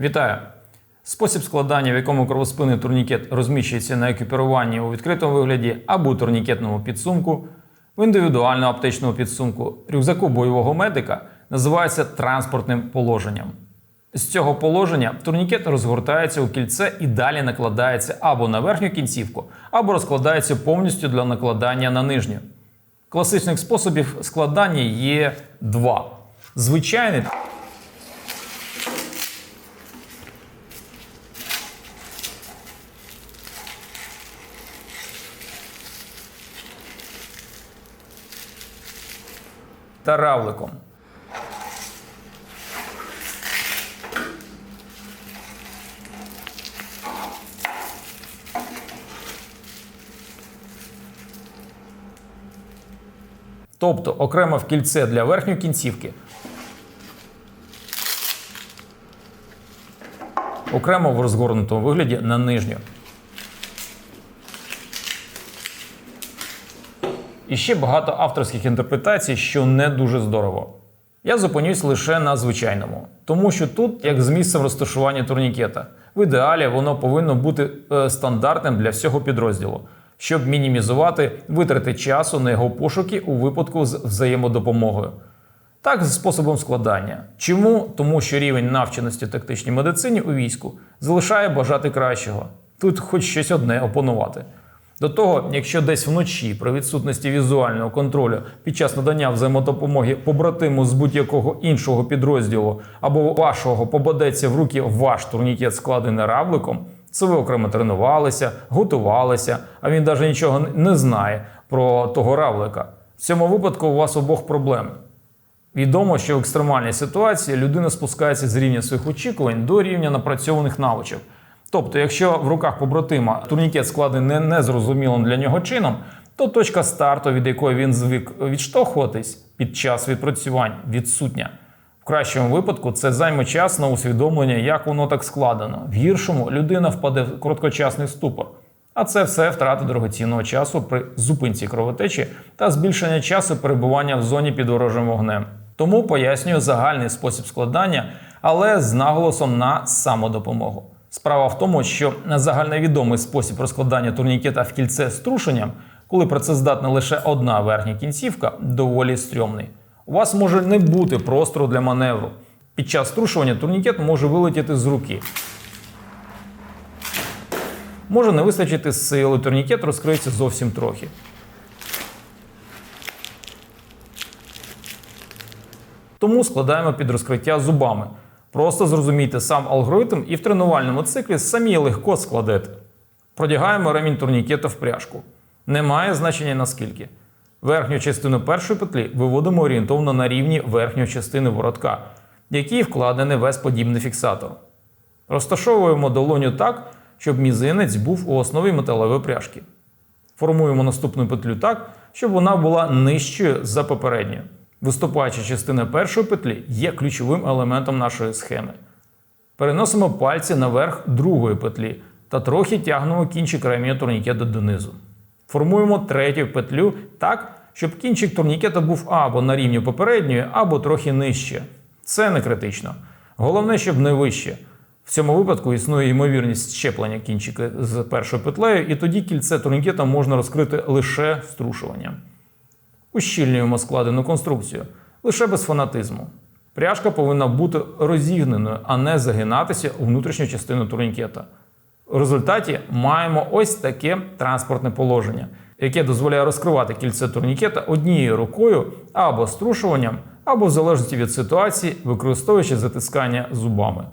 Вітаю! Спосіб складання, в якому кровоспинний турнікет розміщується на екіпіруванні у відкритому вигляді або турнікетному підсумку, в індивідуальному аптечному підсумку, рюкзаку бойового медика, називається транспортним положенням. З цього положення турнікет розгортається у кільце і далі накладається або на верхню кінцівку, або розкладається повністю для накладання на нижню. Класичних способів складання є два: звичайний та равликом. Тобто окремо в кільце для верхньої кінцівки. Окремо в розгорнутому вигляді на нижню. І ще багато авторських інтерпретацій, що не дуже здорово. Я зупинюсь лише на звичайному, тому що тут, як з місцем розташування турнікета, в ідеалі воно повинно бути е, стандартним для всього підрозділу, щоб мінімізувати витрати часу на його пошуки у випадку з взаємодопомогою. Так, з способом складання. Чому? Тому що рівень навченості тактичній медицині у війську залишає бажати кращого. Тут хоч щось одне опанувати. До того, якщо десь вночі при відсутності візуального контролю під час надання взаємодопомоги побратиму з будь-якого іншого підрозділу або вашого попадеться в руки ваш турнікет, складений равликом, це ви окремо тренувалися, готувалися, а він навіть нічого не знає про того равлика. В цьому випадку у вас обох проблеми. Відомо, що в екстремальній ситуації людина спускається з рівня своїх очікувань до рівня напрацьованих навичок. Тобто, якщо в руках побратима турнікет складений не незрозумілим для нього чином, то точка старту, від якої він звик відштовхуватись під час відпрацювань, відсутня. В кращому випадку це займе час на усвідомлення, як воно так складено. В гіршому людина впаде в короткочасний ступор. А це все втрата дорогоцінного часу при зупинці кровотечі та збільшення часу перебування в зоні під ворожим вогнем. Тому пояснюю загальний спосіб складання, але з наголосом на самодопомогу. Справа в тому, що загальновідомий спосіб розкладання турнікета в кільце з трушенням, коли працездатна лише одна верхня кінцівка, доволі стрьомний. У вас може не бути простору для маневру. Під час струшування турнікет може вилетіти з руки. Може не вистачити сили, турнікет розкриється зовсім трохи. Тому складаємо під розкриття зубами. Просто зрозумійте сам алгоритм і в тренувальному циклі самі легко складете. Продягаємо ремінь турнікета в пряжку. Немає значення наскільки. Верхню частину першої петлі виводимо орієнтовно на рівні верхньої частини воротка, в якій вкладений вес подібний фіксатор. Розташовуємо долоню так, щоб мізинець був у основі металевої пряжки. Формуємо наступну петлю так, щоб вона була нижчою за попередньою. Виступаюча частина першої петлі є ключовим елементом нашої схеми. Переносимо пальці наверх другої петлі та трохи тягнемо кінчик реміння турнікета донизу. Формуємо третю петлю так, щоб кінчик турнікета був або на рівні попередньої, або трохи нижче. Це не критично. Головне, щоб не вище. В цьому випадку існує ймовірність щеплення кінчика з першою петлею, і тоді кільце турнікета можна розкрити лише струшуванням. Ущільнюємо складену конструкцію лише без фанатизму. Пряжка повинна бути розігненою, а не загинатися у внутрішню частину турнікета. В результаті маємо ось таке транспортне положення, яке дозволяє розкривати кільце турнікета однією рукою або струшуванням, або в залежності від ситуації, використовуючи затискання зубами.